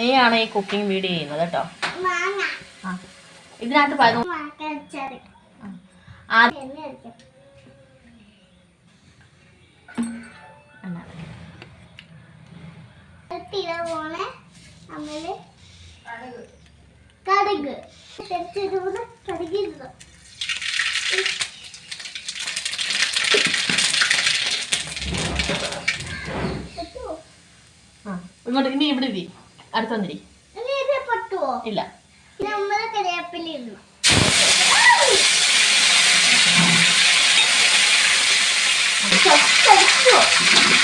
അമ്മയാണ് ഈ cooking video ചെയ്യുന്നത് കേട്ടോ. ഇതിനകത്ത് ഇങ്ങോട്ട് ഇനി ഇവിടെ ഇരി. അടുത്ത് വന്നിരി ഇല്ല?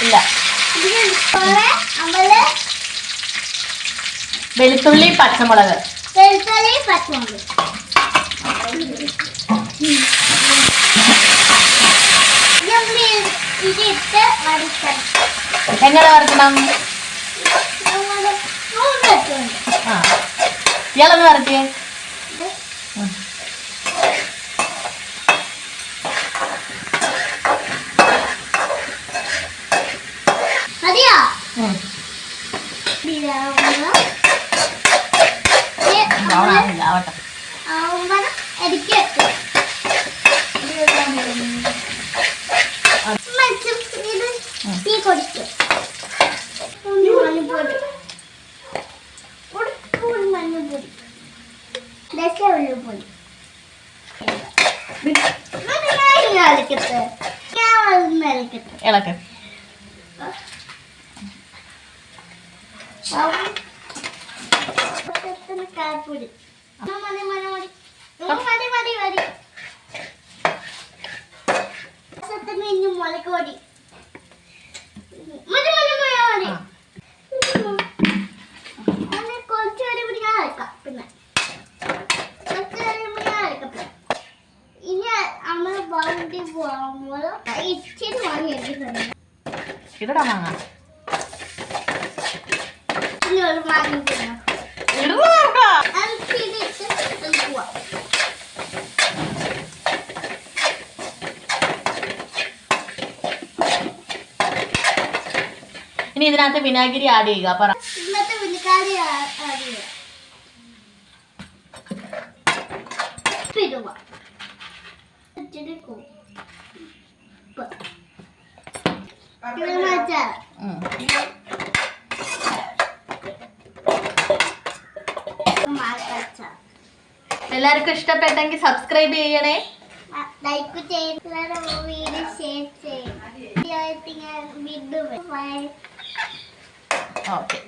ഇല്ല. വെളുത്തുള്ളി പച്ചമുളക്. വെളുത്തുള്ളി പച്ചമുളക്. എങ്ങനെ വരക്കണം ഇത് ഉം. തീ കൊടുക്കും ദശ ഉള്ളിപ്പൊടി ഇളക്ക് കാപ്പൊടി മതി മതി മതി മതി മതി മതി മുളക് പൊടി മതി മതി മതി മതി പോകുമ്പോൾ ഇച്ചിരി വാങ്ങി എടുക്കുന്നുണ്ട് ഇടടാ മാങ്ങ ഒരു ഇടുക എടുക്കുക ഇനി ഇതിനകത്ത് വിനാഗിരി ആഡ് ചെയ്യുക പറ ഇന്നത്തെ വിനാഗിരി ആഡ് ഇച്ചിരി ഉപ്പ്. എല്ലാവർക്കും ഇഷ്ടപ്പെട്ടെങ്കിൽ സബ്സ്ക്രൈബ് ചെയ്യണേ ലൈക്ക് വീഡിയോ ഷെയർ ചെയ്യും. ഓക്കെ